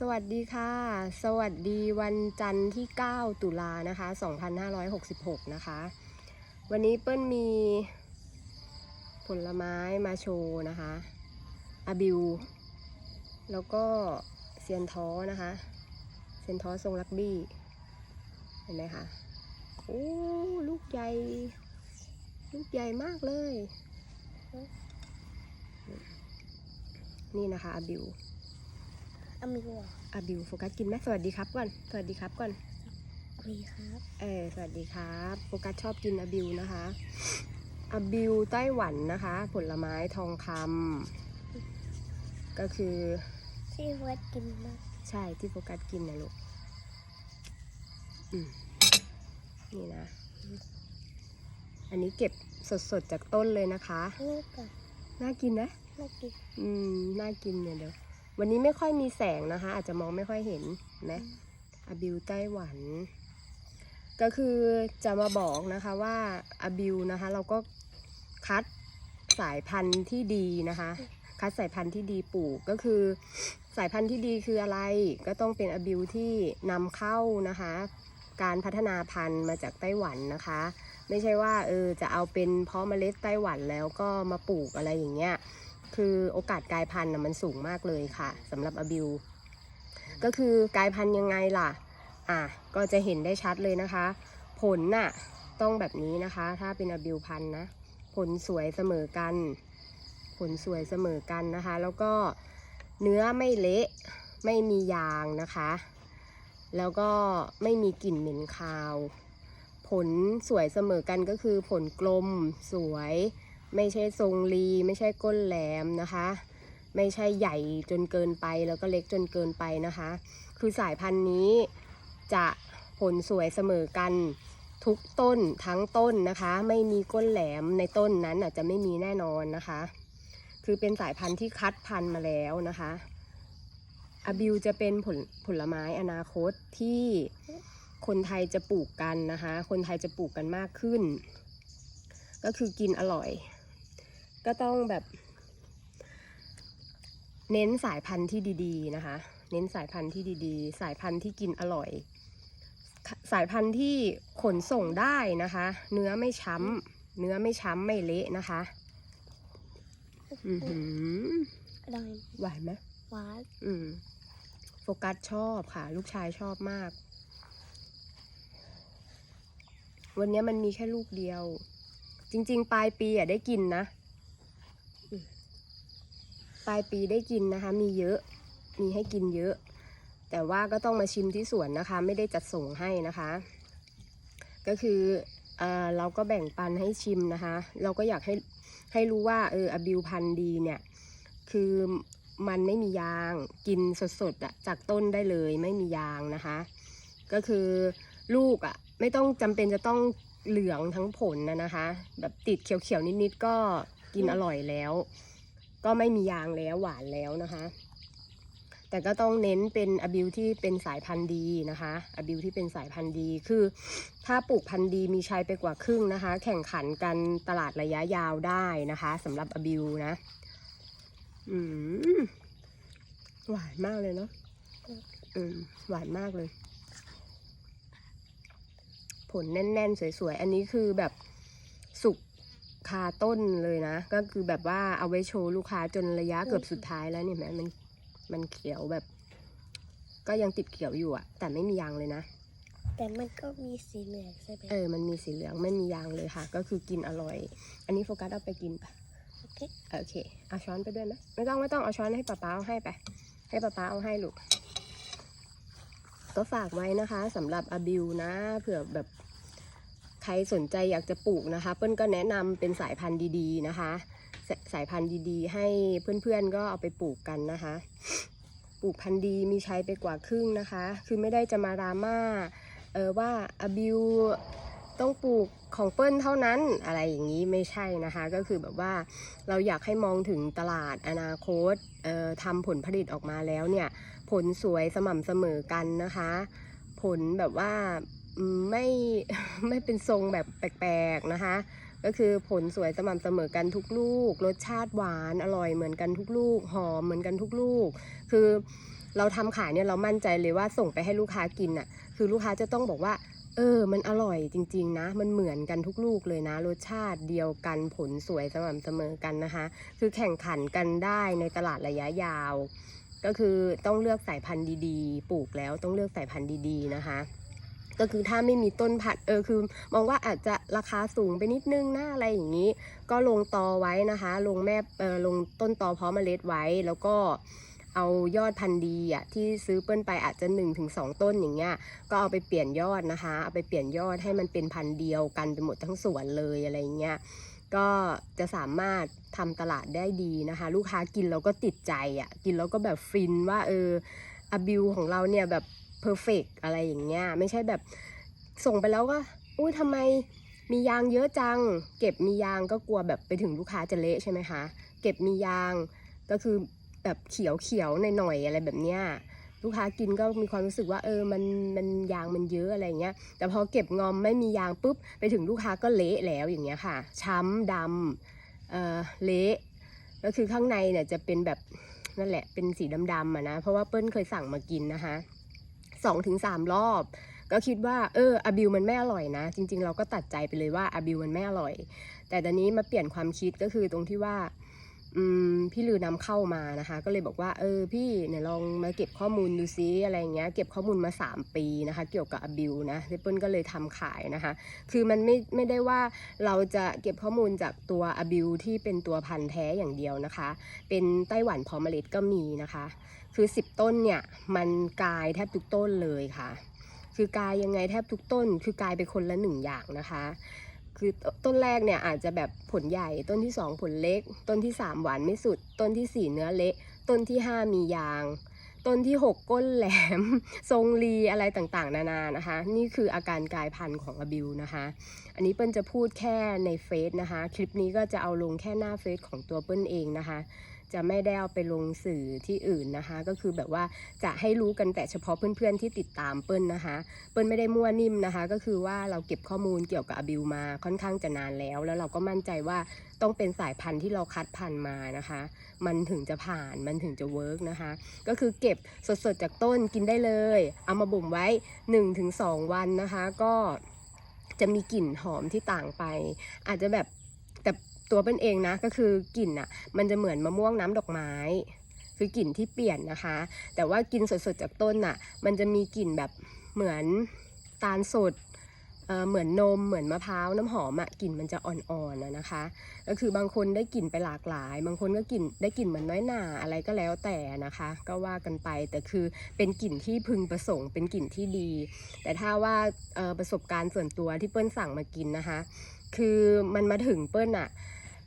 สวัสดีค่ะ สวัสดีวันจันทร์ที่ 9 ตุลานะคะ 2566 นะคะ วันนี้เปิ้ลมีผลไม้มาโชว์นะคะอาบิว แล้วก็เซียนท้อนะคะ เซียนท้อทรงลักบี้ เห็นไหมคะ โอ้ ลูกใหญ่ ลูกใหญ่มากเลย นี่นะคะอาบิว อามีหัวอาบิวโฟกัสกินไหมสวัสดีครับก่อนสวัสดีครับก่อนมีครับเออสวัสดีครับโฟกัสชอบกินอาบิวนะคะอาบิวไต้หวันนะคะ ผลไม้ทองคำก็คือที่วัดกินมากใช่ที่โฟกัสกินนะลูกอืมนี่นะ อันนี้เก็บสดๆจากต้นเลยนะคะนี่กับน่ากินนะ น่ากิน อืม น่ากินเนี่ยเดี๋ยว วันนี้ไม่ค่อยมีแสงนะคะ อาจจะมองไม่ค่อยเห็นนะอาบิวไต้หวัน ก็คือจะมาบอกนะคะว่าอาบิวนะคะ เราก็คัดสายพันธุ์ที่ดีนะคะ คัดสายพันธุ์ที่ดีปลูกก็คือสายพันธุ์ที่ดีคืออะไร ก็ต้องเป็นอาบิวที่นำเข้านะคะ การพัฒนาพันธุ์มาจากไต้หวันนะคะ ไม่ใช่ว่าเออจะเอาเป็นเพาะเมล็ดไต้หวันแล้วก็มาปลูกอะไรอย่างเงี้ย คือโอกาสกลายพันธุ์มันสูงมากเลยค่ะสำหรับอบิว ก็คือกลายพันธุ์ยังไงล่ะ อะก็จะเห็นได้ชัดเลยนะคะ ผลน่ะต้องแบบนี้นะคะ ถ้าเป็นอบิวพันธุ์นะ ผลสวยเสมอกัน ผลสวยเสมอกันนะคะ แล้วก็เนื้อไม่เละไม่มียางนะคะ แล้วก็ไม่มีกลิ่นเหม็นคาว ผลสวยเสมอกันก็คือผลกลมสวย ไม่ใช่ทรงรี ไม่ใช่ก้นแหลมนะคะ ไม่ใช่ใหญ่จนเกินไปแล้วก็เล็กจนเกินไปนะคะ คือสายพันธุ์นี้จะผลสวยเสมอกันทุกต้นทั้งต้นนะคะ ไม่มีก้นแหลมในต้นนั้นอาจจะไม่มีแน่นอนนะคะ คือเป็นสายพันธุ์ที่คัดพันธุ์มาแล้วนะคะอาบิวจะเป็นผลผลไม้อนาคตที่คนไทยจะปลูกกันนะคะ คนไทยจะปลูกกันมากขึ้น ก็คือกินอร่อย ก็ต้องแบบ เน้นสายพันธุ์ที่ดี ๆ นะคะ เน้นสายพันธุ์ที่ดี ๆ สายพันธุ์ที่กินอร่อย สายพันธุ์ที่ขนส่งได้นะคะ เนื้อไม่ช้ำเนื้อไม่ช้ำไม่เละนะคะอือหืออร่อยหวานไหมหวานอืมโฟกัสชอบค่ะ ลูกชายชอบมาก วันนี้มันมีแค่ลูกเดียว จริง ๆ ปลายปีอะได้กินนะอืม ปลายปีได้กินนะคะ มีเยอะมีให้กินเยอะ แต่ว่าก็ต้องมาชิมที่สวนนะคะ ไม่ได้จัดส่งให้นะคะ ก็คือเออเราก็แบ่งปันให้ชิมนะคะ เราก็อยากให้ให้รู้ว่าเอออบิวพันธุ์ดีเนี่ย คือมันไม่มียางกินสดๆอะจากต้นได้เลยไม่มียางนะคะ ก็คือลูกอะไม่ต้องจำเป็นจะต้องเหลืองทั้งผลนะนะคะ แบบติดเขียวๆนิดๆก็กินอร่อยแล้ว ก็ไม่มียางแล้วหวานแล้วนะคะ แต่ก็ต้องเน้นเป็นอบิวที่เป็นสายพันธุ์ดีนะคะอบิวที่เป็นสายพันธุ์ดีคือ ถ้าปลูกพันธุ์ดีมีชัยไปกว่าครึ่งนะคะ แข่งขันกันตลาดระยะยาวได้นะคะสำหรับอบิวนะอืมหวานมากเลยเนาะอืมหวานมากเลย ผลแน่น ๆ สวย ๆ อันนี้คือแบบสุก คาต้นเลยนะ ก็คือแบบว่าเอาไว้โชว์ลูกค้าจนระยะเกือบสุดท้ายแล้วเนี่ยแม่มันมันเขียวแบบ ก็ยังติดเขียวอยู่อะแต่ไม่มียางเลยนะ แต่มันก็มีสีเหลืองใช่ไหมเออ มันมีสีเหลืองไม่มียางเลยค่ะ ก็คือกินอร่อย อันนี้โฟกัสเอาไปกินปะโอเคโอเคเอาช้อนไปด้วยไหมไม่ต้องไม่ต้องเอาช้อนให้ป้าป้าเอาให้ไป ให้ป้าป้าเอาให้ลูกก็ฝากไว้นะคะสำหรับอาบิวนะเผื่อแบบ ใครสนใจอยากจะปลูกนะคะ เปิ้ลก็แนะนำเป็นสายพันธุ์ดีๆนะคะสสายพันธุ์ดีๆ ให้เพื่อนๆก็เอาไปปลูกกันนะคะ ปลูกพันธุ์ดีมีใช้ไปกว่าครึ่งนะคะ คือไม่ได้จะมาราม่าเออว่าอาบิวต้องปลูกของเปิ้ลเท่านั้นอะไรอย่างนี้ไม่ใช่นะคะ ก็คือแบบว่าเราอยากให้มองถึงตลาดอนาคตเอ่อทำผลผลิตออกมาแล้วเนี่ย ผลสวยสม่ำเสมอกันนะคะ ผลแบบว่า ไม่ไม่เป็นทรงแบบแปลกๆนะคะ ก็คือผลสวยสม่ำเสมอกันทุกลูก รสชาติหวานอร่อยเหมือนกันทุกลูก หอมเหมือนกันทุกลูก คือเราทำขายเนี่ยเรามั่นใจเลยว่าส่งไปให้ลูกค้ากินอะ คือลูกค้าจะต้องบอกว่า เออ มันอร่อยจริง ๆ นะ มันเหมือนกันทุกลูกเลยนะ รสชาติเดียวกันผลสวยสม่ำเสมอกันนะคะ คือแข่งขันกันได้ในตลาดระยะยาว ก็คือต้องเลือกสายพันธุ์ดีๆ ปลูกแล้วต้องเลือกสายพันธุ์ดีๆนะคะ ก็คือถ้าไม่มีต้นพันธุ์เออคือ มองว่าอาจจะราคาสูงไปนิดนึงนะอะไรอย่างนี้ ก็ลงตอไว้นะคะ ลงแม่เออลงต้นตอเพาะเมล็ดไว้แล้วก็เอายอดพันธุ์ดีอะที่ซื้อเปิ้ลไปอาจจะ1นถึงสต้นอย่างเงี้ยก็เอาไปเปลี่ยนยอดนะคะ เอาไปเปลี่ยนยอดให้มันเป็นพันธุ์เดียวกันไปหมดทั้งสวนเลยอะไรเงี้ยก็จะสามารถทำตลาดได้ดีนะคะ ลูกค้ากินแล้วก็ติดใจอะกินแล้วก็แบบฟินว่าเอออบิวของเราเนี่ยแบบ เพอร์เฟกอะไรอย่างเงี้ยไม่ใช่แบบส่งไปแล้วก็อุ้ยทำไมมียางเยอะจัง เก็บมียางก็กลัวแบบไปถึงลูกค้าจะเละใช่ไหมคะ เก็บมียางก็คือแบบเขียวเขียวหน่อยๆอะไรแบบเนี้ยลูกค้ากินก็มีความรู้สึกว่าเออมันมันยางมันเยอะอะไรเงี้ย แต่พอเก็บงอมไม่มียางปุ๊บไปถึงลูกค้าก็เละแล้วอย่างเงี้ยค่ะ ช้ำดำเออเละก็คือข้างในเนี่ยจะเป็นแบบนั่นแหละเป็นสีดำๆอะนะเพราะว่าเปิ้ลเคยสั่งมากินนะคะ สองถึงสามรอบ ก็คิดว่าเอออาบิวมันไม่อร่อยนะ จริง ๆ เราก็ตัดใจไปเลยว่าอาบิวมันไม่อร่อย แต่ตอนนี้มาเปลี่ยนความคิดก็คือตรงที่ว่า พี่ลือนำเข้ามานะคะ ก็เลยบอกว่าเออพี่เนี่ยลองมาเก็บข้อมูลดูซิอะไรเงี้ยเก็บข้อมูลมา 3 ปีนะคะ เกี่ยวกับอบิวนะเปิ้ลก็เลยทำขายนะคะ คือมันไม่ไม่ได้ว่าเราจะเก็บข้อมูลจากตัวอบิวที่เป็นตัวพันธุ์แท้อย่างเดียวนะคะ เป็นไต้หวันพอมเมล็ดก็มีนะคะ คือ 10 ต้นเนี่ยมันกลายแทบทุกต้นเลยค่ะ คือกลายยังไงแทบทุกต้น คือกลายไปคนละหนึ่งอย่างนะคะ คือต้นแรกเนี่ยอาจจะแบบผลใหญ่ ต้นที่ 2 ผลเล็ก ต้นที่ 3 หวานไม่สุด ต้นทีสี่ 4 เนื้อเละ ต้นที่ 5 มียาง ต้นที่ 6 ก้นแหลม ทรงรีอะไรต่างๆ นานานะคะ นี่คืออาการกลายพันธุ์ของอบิวนะคะ อันนี้เปิ้ลจะพูดแค่ในเฟซนะคะ คลิปนี้ก็จะเอาลงแค่หน้าเฟซของตัวเปิ้ลเองนะคะ จะไม่ได้เอาไปลงสื่อที่อื่นนะคะ ก็คือแบบว่าจะให้รู้กันแต่เฉพาะเพื่อนๆที่ติดตามเปิ้ลนะคะ เปิ้ลไม่ได้มั่วนิ่มนะคะ ก็คือว่าเราเก็บข้อมูลเกี่ยวกับอบิวมาค่อนข้างจะนานแล้ว แล้วเราก็มั่นใจว่าต้องเป็นสายพันธุ์ที่เราคัดพันธุ์มานะคะ มันถึงจะผ่านมันถึงจะเวิร์กนะคะ ก็คือเก็บสดๆจากต้นกินได้เลย เอามาบ่มไว้ 1-2 วันนะคะ ก็จะมีกลิ่นหอมที่ต่างไป อาจจะแบบแต่ ตัวเป็นเองนะก็คือกลิ่นอะ มันจะเหมือนมะม่วงน้ำดอกไม้ คือกลิ่นที่เปลี่ยนนะคะ แต่ว่ากินสดๆจากต้นน่ะ มันจะมีกลิ่นแบบเหมือนตาลสดเอ่อเหมือนนมเหมือนมะพร้าวน้ำหอมอะกลิ่นมันจะอ่อนๆนะนะคะ ก็คือบางคนได้กลิ่นไปหลากหลาย บางคนก็กลิ่นได้กลิ่นเหมือนน้อยหนาอะไรก็แล้วแต่นะคะ ก็ว่ากันไปแต่คือเป็นกลิ่นที่พึงประสงค์เป็นกลิ่นที่ดี แต่ถ้าว่าประสบการณ์ส่วนตัวที่เปิ้ลสั่งมากินนะคะ คือมันมาถึงเปิ้ลอะ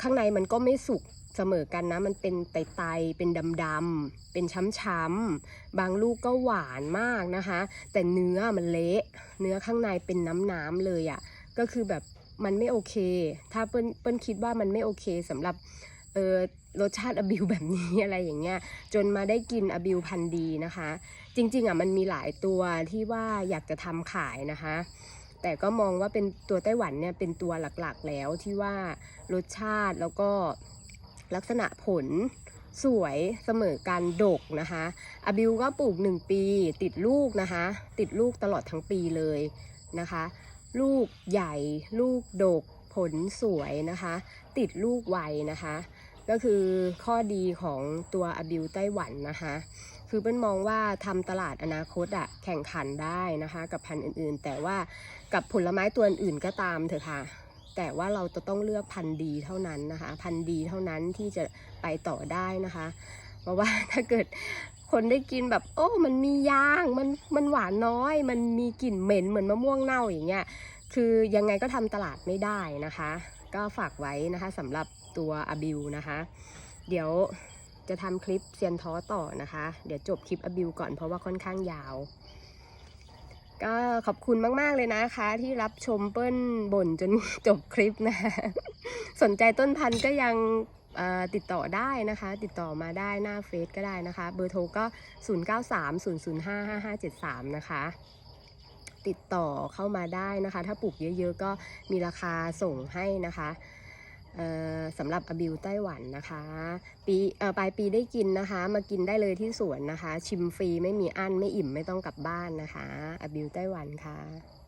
ข้างในมันก็ไม่สุกเสมอกันนะ มันเป็นไตๆเป็นดำๆเป็นช้ำๆบางลูกก็หวานมากนะคะ แต่เนื้อมันเละ เนื้อข้างในเป็นน้ำๆเลยอะ่ะ ก็คือแบบมันไม่โอเค ถ้าเปิ้ลเปิ้ลคิดว่ามันไม่โอเคสำหรับเออรสชาติอบิวแบบนี้อะไรอย่างเงี้ย จนมาได้กินอบิวพันดีนะคะ จริงๆอะมันมีหลายตัวที่ว่าอยากจะทำขายนะคะ แต่ก็มองว่าเป็นตัวไต้หวันเนี่ยเป็นตัวหลักๆแล้วที่ว่ารสชาติแล้วก็ลักษณะผลสวยเสมอการดกนะคะอาบิวก็ปลูก 1 ปี ติดลูกนะคะ ติดลูกตลอดทั้งปีเลยนะคะ ลูกใหญ่ ลูกดก ผลสวยนะคะ ติดลูกไวนะคะ ก็คือข้อดีของตัวอาบิวไต้หวันนะคะ คือเปิ้ลมองว่าทำตลาดอนาคตอะแข่งขันได้นะคะ กับพันธุ์อื่นๆ แต่ว่า กับผลไม้ตัวอื่นก็ตามเถอะค่ะ แต่ว่าเราจะต้องเลือกพันธุ์ดีเท่านั้นนะคะ พันธุ์ดีเท่านั้นที่จะไปต่อได้นะคะ เพราะว่าถ้าเกิดคนได้กินแบบ โอ้ มันมียางมันมันหวานน้อย มันมีกลิ่นเหม็นเหมือนมะม่วงเน่าอย่างเงี้ยคือยังไงก็ทำตลาดไม่ได้นะคะ ก็ฝากไว้นะคะสำหรับตัวอาบิวนะคะ เดี๋ยวจะทำคลิปเซียนท้อต่อนะคะ เดี๋ยวจบคลิปอาบิวก่อนเพราะว่าค่อนข้างยาว ก็ขอบคุณมากๆเลยนะคะ ที่รับชมเปิ้ลบ่นจนจบคลิปนะคะสนใจต้นพันธุ์ก็ยังติดต่อได้นะคะ ติดต่อมาได้หน้าเฟซก็ได้นะคะ เบอร์โทรก็ 0930055573 นะคะ ติดต่อเข้ามาได้นะคะ ถ้าปลูกเยอะๆก็มีราคาส่งให้นะคะ สำหรับอบิวไต้หวันนะคะ ปีปลายปีได้กินนะคะ มากินได้เลยที่สวนนะคะ ชิมฟรีไม่มีอั้นไม่อิ่มไม่ต้องกลับบ้านนะคะอบิวไต้หวันค่ะ